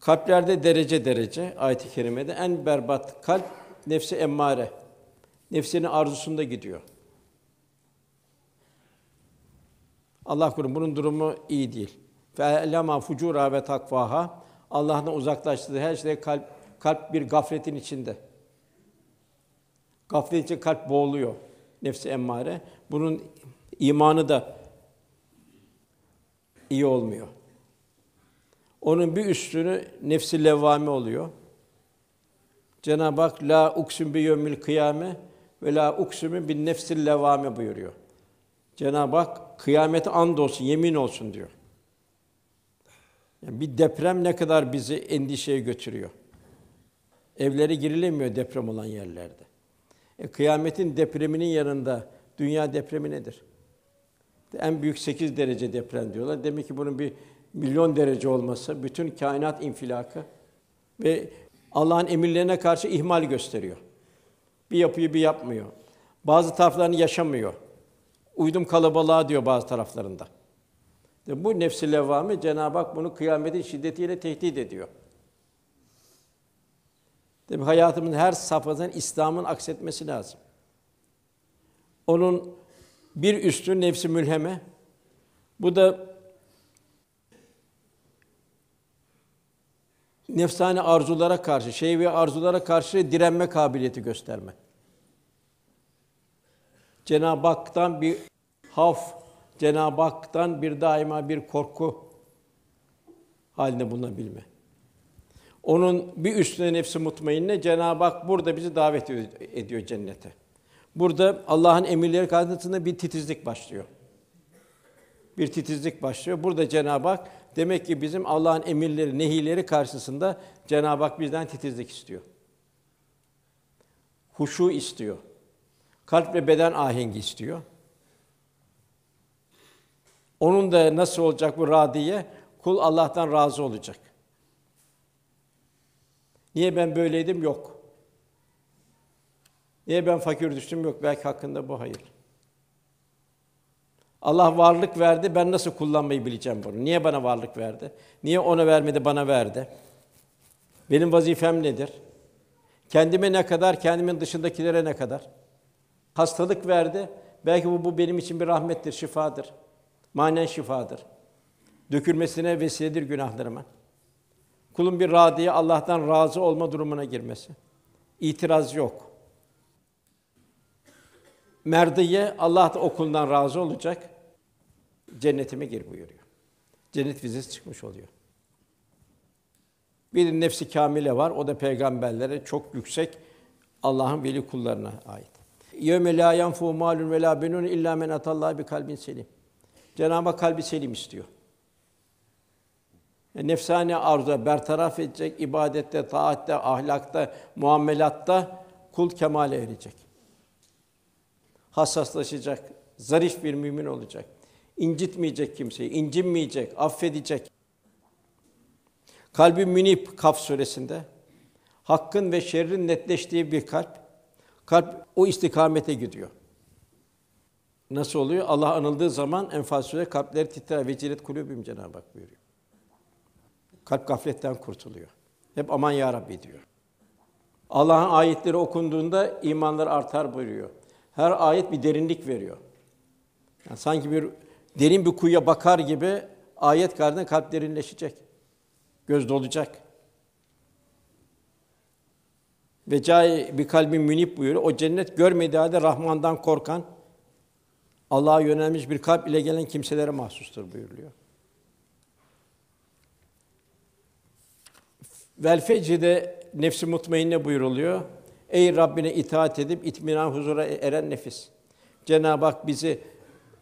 Kalplerde derece derece ayet-i kerimede en berbat kalp nefsi emmare. Nefsinin arzusunda gidiyor. Allah korusun bunun durumu iyi değil. Fe lema fucura ve takvaha. Allah'tan uzaklaştırdığı her şeyde kalp kalp bir gafletin içinde. Gaflet için kalp boğuluyor. Nefsi emmare. Bunun imanı da iyi olmuyor. Onun bir üstünü nefsi levvame oluyor. Cenab-ı Hak la uksim bi yevmil kıyame ve la uksim bin nefsil levvame buyuruyor. Cenab-ı Hak kıyamete and olsun, yemin olsun diyor. Yani bir deprem ne kadar bizi endişeye götürüyor. Evlere girilemiyor deprem olan yerlerde. E, kıyametin depreminin yanında dünya depremi nedir? En büyük 8 derece deprem diyorlar. Demek ki bunun bir milyon derece olması, bütün kainat infilakı ve Allah'ın emirlerine karşı ihmal gösteriyor. Bir yapıyı bir yapmıyor. Bazı taraflarını yaşamıyor. Uydum kalabalığa diyor bazı taraflarında. De bu nefsi levvame Cenab-ı Hak bunu kıyametin şiddetiyle tehdit ediyor. Tabi hayatımın her safhasından İslam'ın aksetmesi lazım. Onun bir üstü nefsi mülheme. Bu da nefsani arzulara karşı, şeyvi arzulara karşı direnme kabiliyeti gösterme. Cenab-ı Hak'tan bir haf, Cenab-ı Hak'tan bir daima bir korku halinde bulunabilme. Onun bir üstüne nefsi mutmainne Cenab-ı Hak burada bizi davet ediyor cennete. Burada Allah'ın emirleri karşısında bir titizlik başlıyor. Bir titizlik başlıyor. Burada Cenab-ı Hak demek ki bizim Allah'ın emirleri, nehileri karşısında Cenab-ı Hak bizden titizlik istiyor. Huşu istiyor. Kalp ve beden ahengi istiyor. Onun da nasıl olacak bu radiye? Kul Allah'tan razı olacak. Niye ben böyleydim? Yok. Niye ben fakir düştüm? Yok. Belki hakkında bu hayır. Allah varlık verdi, ben nasıl kullanmayı bileceğim bunu? Niye bana varlık verdi? Niye ona vermedi, bana verdi? Benim vazifem nedir? Kendime ne kadar, kendimin dışındakilere ne kadar? Hastalık verdi. Belki bu, bu benim için bir rahmettir, şifadır. Manen şifadır. Dökülmesine vesiledir günahlarıma. Kulun bir radiye Allah'tan razı olma durumuna girmesi. İtiraz yok. Merdiye Allah da okuldan razı olacak. Cennetime gir buyuruyor. Cennet vizesi çıkmış oluyor. Bir nefsi kamile var. O da peygamberlere çok yüksek Allah'ın veli kullarına ait. Yevme la yanfu malun ve la benun illa men atallaha bi kalbin selim. Cenab-ı Hak kalbi selim istiyor. Yani nefsani arzuda bertaraf edecek, ibadette, taatte, ahlakta, muamelatta kul kemale erecek. Hassaslaşacak, zarif bir mümin olacak. İncitmeyecek kimseyi, incinmeyecek, affedecek. Kalbi münip Kaf suresinde hakkın ve şerrin netleştiği bir kalp. Kalp o istikamete gidiyor. Nasıl oluyor? Allah anıldığı zaman Enfal Suresi kalpleri titrer ve cilet kulübüm Cenab-ı Hak buyuruyor. Kalp gafletten kurtuluyor. Hep aman ya Rabbi diyor. Allah'ın ayetleri okunduğunda imanlar artar buyuruyor. Her ayet bir derinlik veriyor. Yani sanki bir derin bir kuyuya bakar gibi ayet karşısında kalp derinleşecek. Göz dolacak. Ve cai bir kalbin münip buyuruyor. O cennet görmediği halde Rahman'dan korkan, Allah'a yönelmiş bir kalp ile gelen kimselere mahsustur buyuruluyor. Vel fecride nefsi mutmainne buyuruluyor. Ey Rabbine itaat edip itminan huzura eren nefis. Cenab-ı Hak bizi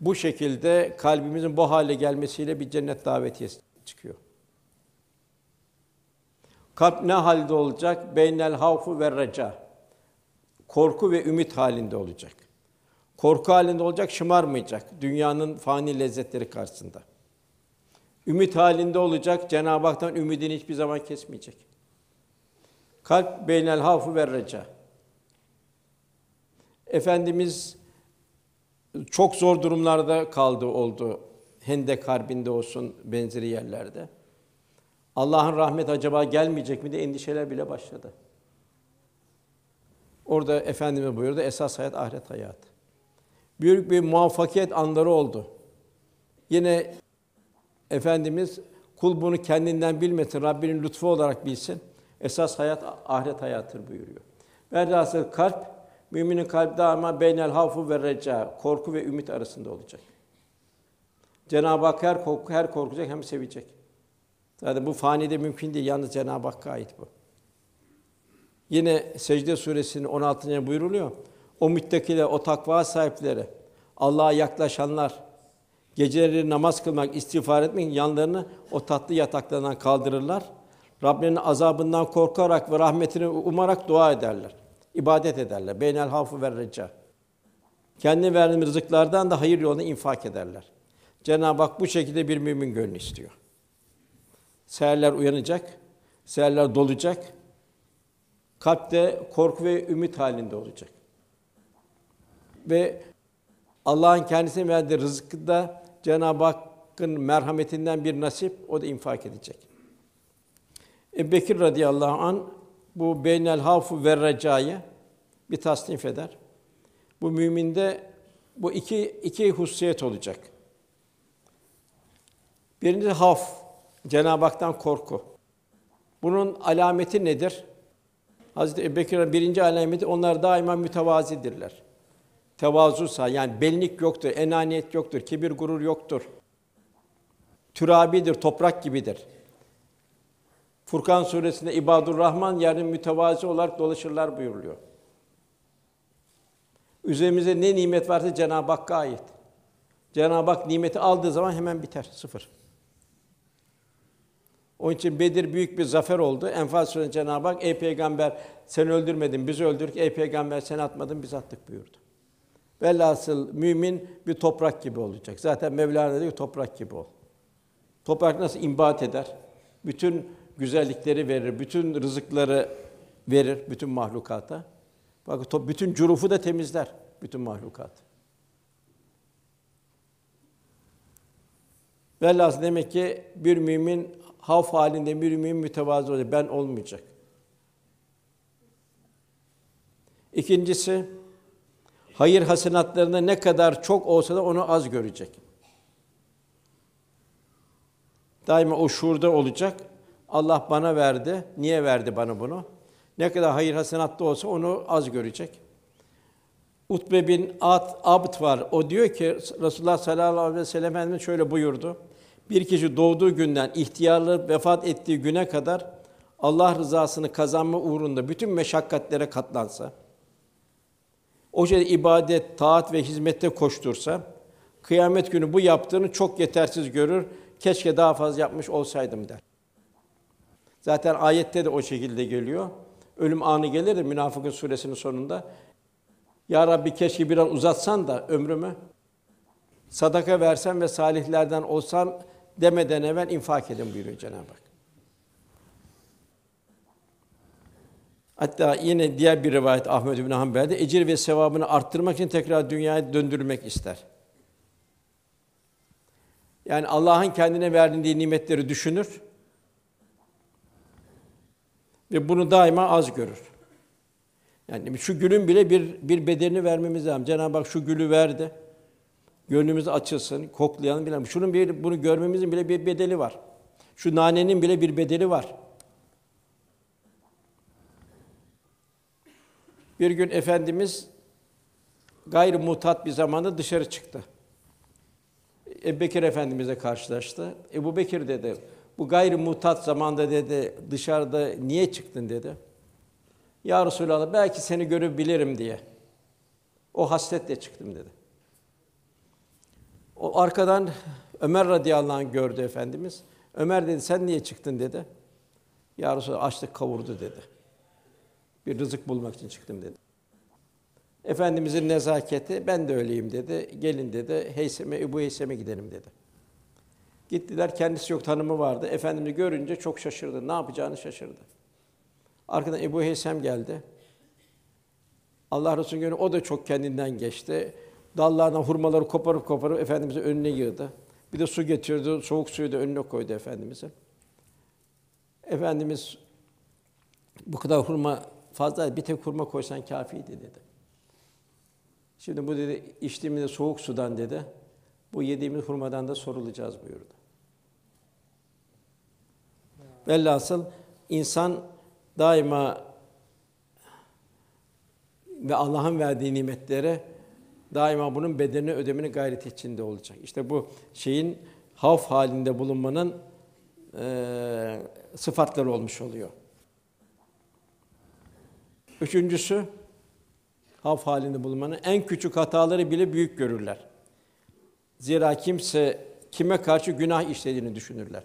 bu şekilde kalbimizin bu hale gelmesiyle bir cennet davetiyesi çıkıyor. Kalp ne halde olacak? Beynel havfu ve reca. Korku ve ümit halinde olacak. Korku halinde olacak, şımarmayacak dünyanın fani lezzetleri karşısında. Ümit halinde olacak, Cenab-ı Hak'tan ümidini hiçbir zaman kesmeyecek. Kalp beynel havfu ve reca. Efendimiz çok zor durumlarda kaldı oldu. Hendek harbinde olsun benzeri yerlerde. Allah'ın rahmeti acaba gelmeyecek mi diye endişeler bile başladı. Orada Efendimiz buyurdu, esas hayat ahiret hayatı. Büyük bir muvaffakiyet anları oldu. Yine Efendimiz kul bunu kendinden bilmesin, Rabbinin lütfu olarak bilsin. Esas hayat ahiret hayatıdır buyuruyor. Velhasıl kalp müminin kalbi daima beynel havfu ve reca, korku ve ümit arasında olacak. Cenab-ı Hak her korku her korkacak hem sevecek. Zaten bu fanide mümkün değil. Yalnız Cenab-ı Hakk'a ait bu. Yine Secde suresinin 16. ayet buyuruluyor. O müttakiler, o takva sahipleri, Allah'a yaklaşanlar, geceleri namaz kılmak, istiğfar etmek yanlarını o tatlı yataklarından kaldırırlar. Rabbinin azabından korkarak ve rahmetini umarak dua ederler. İbadet ederler. Beynel hafı ve reca. Kendi verdiğimiz rızıklardan da hayır yoluna infak ederler. Cenab-ı Hak bu şekilde bir mümin gönlü istiyor. Seherler uyanacak, seherler dolacak, kalpte korku ve ümit halinde olacak. Ve Allah'ın kendisine verdiği rızkı da Cenab-ı Hakk'ın merhametinden bir nasip o da infak edecek. Ebu Bekir radıyallahu an bu beynel havfu ve recayı bir tasnif eder. Bu müminde bu iki iki hususiyet olacak. Birincisi haf, Cenab-ı Hak'tan korku. Bunun alameti nedir? Hazreti Ebubekir'in birinci alameti onlar daima mütevazidirler. Tevazu yani benlik yoktur, enaniyet yoktur, kibir gurur yoktur. Türabidir, toprak gibidir. Furkan suresinde İbadur Rahman yani mütevazi olarak dolaşırlar buyuruluyor. Üzerimize ne nimet varsa Cenab-ı Hakk'a ait. Cenab-ı Hak nimeti aldığı zaman hemen biter, sıfır. Onun için Bedir büyük bir zafer oldu. Enfal Suresi'nde Cenab-ı Hak, ey peygamber sen öldürmedin, bizi öldürdük. Ey peygamber sen atmadın, biz attık buyurdu. Velhasıl mümin bir toprak gibi olacak. Zaten Mevlana diyor toprak gibi ol. Toprak nasıl imbat eder? Bütün güzellikleri verir, bütün rızıkları verir bütün mahlukata. Bak bütün curufu da temizler bütün mahlukat. Velhasıl demek ki bir mümin havf halinde bir mümin mütevazı olacak. Ben olmayacak. İkincisi hayır hasenatlarında ne kadar çok olsa da onu az görecek. Daima o şuurda olacak. Allah bana verdi. Niye verdi bana bunu? Ne kadar hayır hasenatta olsa onu az görecek. Utbe bin At Abd var. O diyor ki Resulullah sallallahu aleyhi ve sellem Efendimiz şöyle buyurdu. Bir kişi doğduğu günden ihtiyarlı vefat ettiği güne kadar Allah rızasını kazanma uğrunda bütün meşakkatlere katlansa, o şey ibadet, taat ve hizmette koştursa, kıyamet günü bu yaptığını çok yetersiz görür. Keşke daha fazla yapmış olsaydım der. Zaten ayette de o şekilde geliyor. Ölüm anı gelir de Münafıkın suresinin sonunda. Ya Rabbi keşke bir an uzatsan da ömrümü sadaka versem ve salihlerden olsam demeden evvel infak edin buyuruyor Cenab-ı Hak. Hatta yine diğer bir rivayet Ahmed bin Hanbel'de ecir ve sevabını arttırmak için tekrar dünyaya döndürmek ister. Yani Allah'ın kendine verdiği nimetleri düşünür ve bunu daima az görür. Yani şu gülün bile bir bir bedelini vermemiz lazım. Cenab-ı Hak şu gülü verdi. Gönlümüz açılsın, koklayalım bilelim. Şunun bir bunu görmemizin bile bir bedeli var. Şu nanenin bile bir bedeli var. Bir gün efendimiz gayrı mutat bir zamanda dışarı çıktı. Ebu Bekir Efendimizle karşılaştı. Ebu Bekir dedi, bu gayrı mutat zamanda dedi, dışarıda niye çıktın dedi. Ya Resulallah belki seni görebilirim diye. O hasletle çıktım dedi. O arkadan Ömer radıyallahu anh gördü efendimiz. Ömer dedi sen niye çıktın dedi. Ya Resulallah açlık kavurdu dedi. Bir rızık bulmak için çıktım dedi. Efendimizin nezaketi ben de öyleyim dedi. Gelin dedi. Heyseme Ebu Heysem'e gidelim dedi. Gittiler. Kendisi yok tanımı vardı. Efendimizi görünce çok şaşırdı. Ne yapacağını şaşırdı. Arkadan Ebu Heysem geldi. Allah Resulü görünce o da çok kendinden geçti. Dallardan hurmaları koparıp koparıp efendimize önüne yığdı. Bir de su getirdi, soğuk suyu da önüne koydu efendimize. Efendimiz bu kadar hurma fazla bir tek hurma koysan kâfiydi dedi. Şimdi bu dedi içtiğimiz soğuk sudan dedi. Bu yediğimiz hurmadan da sorulacağız buyurdu. Velhasıl insan daima ve Allah'ın verdiği nimetlere daima bunun bedelini ödemenin gayreti içinde olacak. İşte bu şeyin havf halinde bulunmanın e, sıfatları olmuş oluyor. Üçüncüsü havf halinde bulunmanın en küçük hataları bile büyük görürler. Zira kimse kime karşı günah işlediğini düşünürler.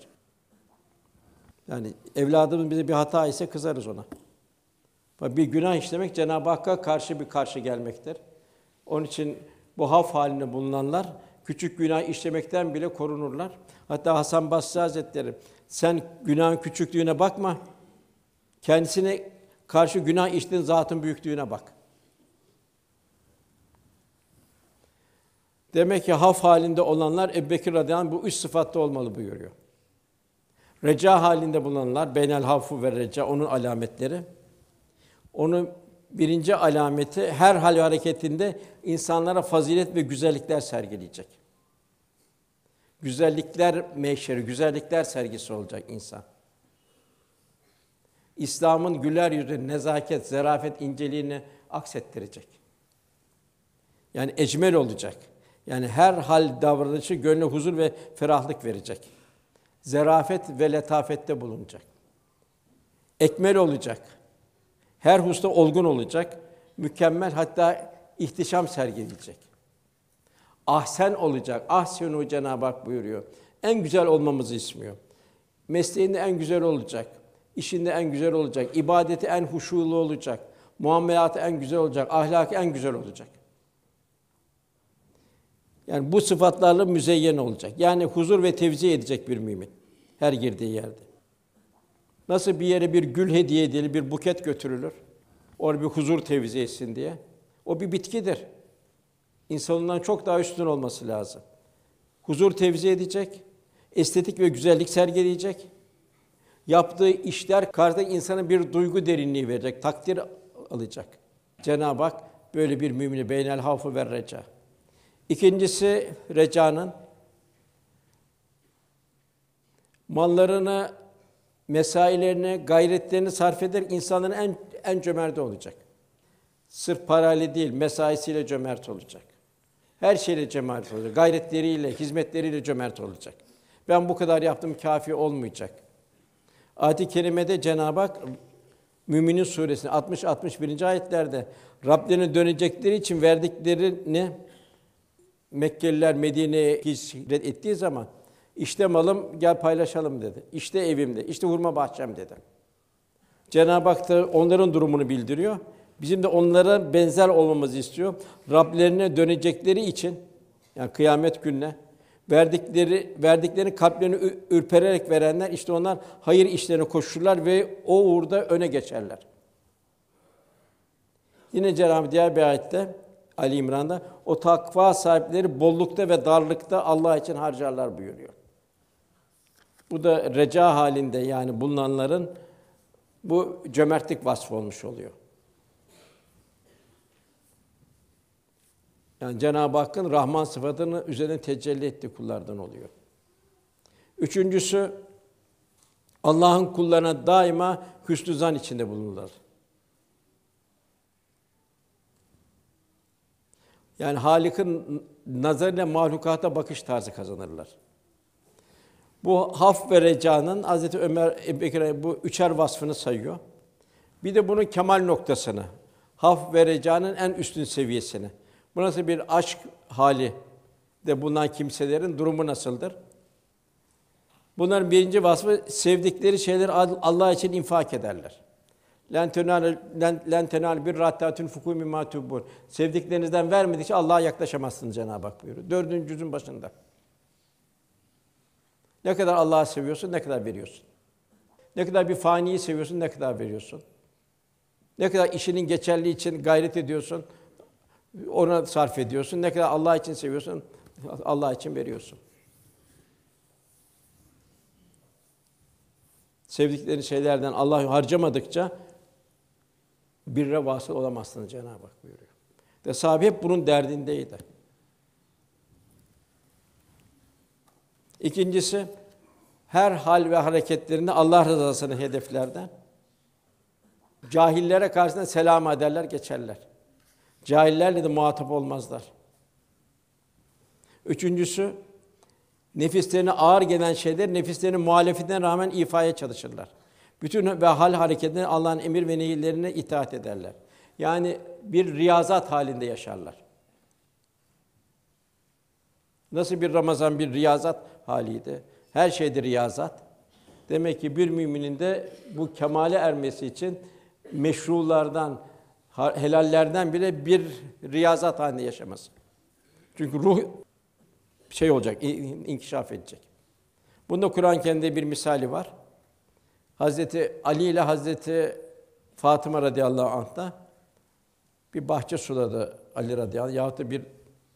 Yani evladımız bize bir hata ise kızarız ona. Bir günah işlemek Cenab-ı Hakk'a karşı bir karşı gelmektir. Onun için bu haf halinde bulunanlar küçük günah işlemekten bile korunurlar. Hatta Hasan Basri Hazretleri sen günahın küçüklüğüne bakma. Kendisine karşı günah iştiğin zatın büyüklüğüne bak. Demek ki haf halinde olanlar Ebubekir radıyallahu anh bu üç sıfatta olmalı buyuruyor. Reca halinde bulunanlar beynel hafu ve reca onun alametleri. Onun birinci alameti her hal ve hareketinde insanlara fazilet ve güzellikler sergileyecek. Güzellikler meşheri, güzellikler sergisi olacak insan. İslam'ın güler yüzü, nezaket, zarafet, inceliğini aksettirecek. Yani ecmel olacak. Yani her hal davranışı gönlü huzur ve ferahlık verecek. Zerafet ve letafette bulunacak. Ekmel olacak. Her hususta olgun olacak. Mükemmel hatta ihtişam sergileyecek. Ahsen olacak. Ahsenu Cenab-ı Hak buyuruyor. En güzel olmamızı istiyor. Mesleğinde en güzel olacak. işinde en güzel olacak. ibadeti en huşulu olacak. Muamelatı en güzel olacak. Ahlakı en güzel olacak. Yani bu sıfatlarla müzeyyen olacak. Yani huzur ve tevzi edecek bir mümin her girdiği yerde. Nasıl bir yere bir gül hediye edilir, bir buket götürülür. Orada bir huzur tevzi etsin diye. O bir bitkidir. İnsanından çok daha üstün olması lazım. Huzur tevzi edecek, estetik ve güzellik sergileyecek. Yaptığı işler karşıdaki insana bir duygu derinliği verecek, takdir alacak. Cenab-ı Hak böyle bir mümini beynel hafı ve reca. İkincisi recanın mallarını, mesailerini, gayretlerini sarf eder insanların en en cömerti olacak. Sırf parayla değil, mesaisiyle cömert olacak. Her şeyle cömert olacak. Gayretleriyle, hizmetleriyle cömert olacak. Ben bu kadar yaptım kafi olmayacak. Ayet-i kerimede Cenab-ı Hak Müminin suresinde 60 61. ayetlerde Rablerine dönecekleri için verdiklerini Mekkeliler Medine'ye hicret ettiği zaman işte malım gel paylaşalım dedi. İşte evimde, işte hurma bahçem dedi. Cenab-ı Hak da onların durumunu bildiriyor. Bizim de onlara benzer olmamızı istiyor. Rablerine dönecekleri için yani kıyamet gününe verdikleri verdiklerini kalplerini ürpererek verenler işte onlar hayır işlerine koşurlar ve o uğurda öne geçerler. Yine Cenab-ı Hak diğer bir ayette Ali İmran'da o takva sahipleri bollukta ve darlıkta Allah için harcarlar buyuruyor. Bu da reca halinde yani bulunanların bu cömertlik vasfı olmuş oluyor. Yani Cenab-ı Hakk'ın Rahman sıfatını üzerine tecelli etti kullardan oluyor. Üçüncüsü Allah'ın kullarına daima hüsnü zan içinde bulunurlar. Yani Halik'in nazarıyla mahlukata bakış tarzı kazanırlar. Bu haf ve recanın Hazreti Ömer Ebubekir bu üçer vasfını sayıyor. Bir de bunun kemal noktasını, haf ve recanın en üstün seviyesini. Bu nasıl bir aşk hali de bulunan kimselerin durumu nasıldır? Bunların birinci vasfı sevdikleri şeyleri Allah için infak ederler. Len tenal len tenal bir rattatun fuku mimma. Sevdiklerinizden vermedikçe Allah'a yaklaşamazsınız Cenab-ı Hak buyuruyor. Dördüncü cüzün başında. Ne kadar Allah'ı seviyorsun, ne kadar veriyorsun. Ne kadar bir faniyi seviyorsun, ne kadar veriyorsun. Ne kadar işinin geçerli için gayret ediyorsun, ona sarf ediyorsun. Ne kadar Allah için seviyorsun, Allah için veriyorsun. Sevdikleri şeylerden Allah harcamadıkça birre vasıl olamazsınız Cenab-ı Hak buyuruyor. Ve sahabe hep bunun derdindeydi. İkincisi, her hal ve hareketlerinde Allah rızasını hedeflerden cahillere karşısında selam ederler, geçerler. Cahillerle de muhatap olmazlar. Üçüncüsü, nefislerine ağır gelen şeyler nefislerinin muhalefetine rağmen ifaya çalışırlar. Bütün ve hal hareketlerine Allah'ın emir ve nehirlerine itaat ederler. Yani bir riyazat halinde yaşarlar. Nasıl bir Ramazan bir riyazat haliydi. Her şeyde riyazat. Demek ki bir müminin de bu kemale ermesi için meşrulardan, helallerden bile bir riyazat halinde yaşaması. Çünkü ruh şey olacak, in- inkişaf edecek. Bunda Kur'an kendi bir misali var. Hazreti Ali ile Hazreti Fatıma radıyallahu anh da bir bahçe suladı Ali radıyallahu anh yahut da bir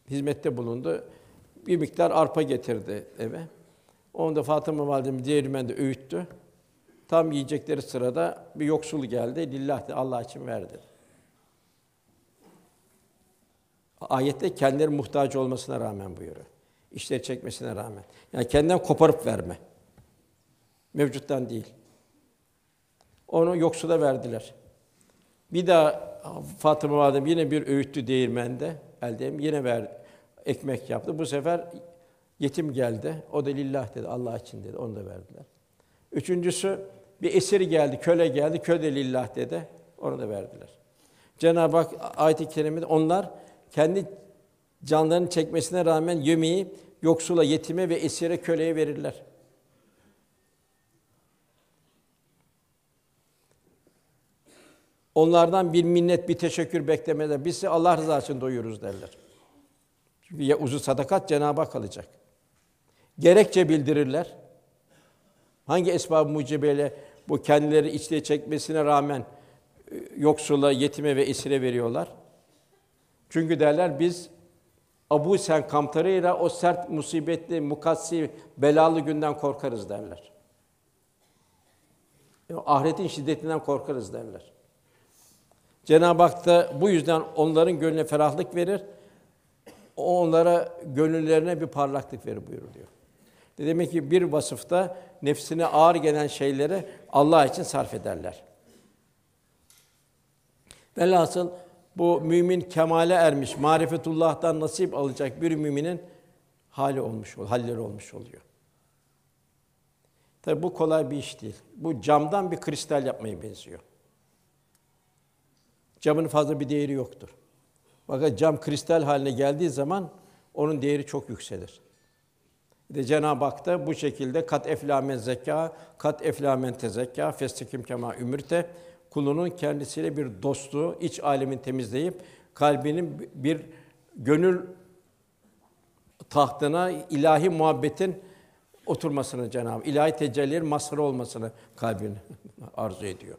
hizmette bulundu. Bir miktar arpa getirdi eve. Onu da Fatıma validemiz değirmende öğüttü. Tam yiyecekleri sırada bir yoksul geldi. Lillah dedi, Allah için verdi. Ayette kendileri muhtaç olmasına rağmen buyuruyor. İşleri çekmesine rağmen. Yani kendinden koparıp verme. Mevcuttan değil. Onu yoksula verdiler. Bir daha Fatıma Validem yine bir öğüttü değirmende. Elde yine ver ekmek yaptı. Bu sefer yetim geldi. O da lillah dedi. Allah için dedi. Onu da verdiler. Üçüncüsü bir esir geldi, köle geldi. Köle lillah dedi. Onu da verdiler. Cenab-ı Hak ayet-i kerimede onlar kendi canlarını çekmesine rağmen yemeği yoksula, yetime ve esire, köleye verirler. Onlardan bir minnet, bir teşekkür beklemeden biz Allah rızası için doyururuz derler. Çünkü ya uzun sadakat Cenab-ı Hak alacak. Gerekçe bildirirler. Hangi esbab-ı mucibeyle bu kendileri içine çekmesine rağmen e, yoksula, yetime ve esire veriyorlar. Çünkü derler biz Abu Sen kamtarıyla o sert musibetli, mukassi, belalı günden korkarız derler. Yani ahiretin şiddetinden korkarız derler. Cenab-ı Hak da bu yüzden onların gönlüne ferahlık verir. O onlara gönüllerine bir parlaklık verir buyuruluyor. Demek ki bir vasıfta nefsine ağır gelen şeyleri Allah için sarf ederler. Velhasıl bu mümin kemale ermiş, marifetullah'tan nasip alacak bir müminin hali olmuş halleri olmuş oluyor. Tabi bu kolay bir iş değil. Bu camdan bir kristal yapmaya benziyor. Camın fazla bir değeri yoktur. Fakat cam kristal haline geldiği zaman onun değeri çok yükselir. De Cenab-ı Hak da bu şekilde kat eflamen zekâ, kat eflamen tezekâ, festekim kema ümürte kulunun kendisiyle bir dostluğu, iç alemin temizleyip kalbinin bir gönül tahtına ilahi muhabbetin oturmasını Cenab-ı ilahi tecellilerin mazharı olmasını kalbin arzu ediyor.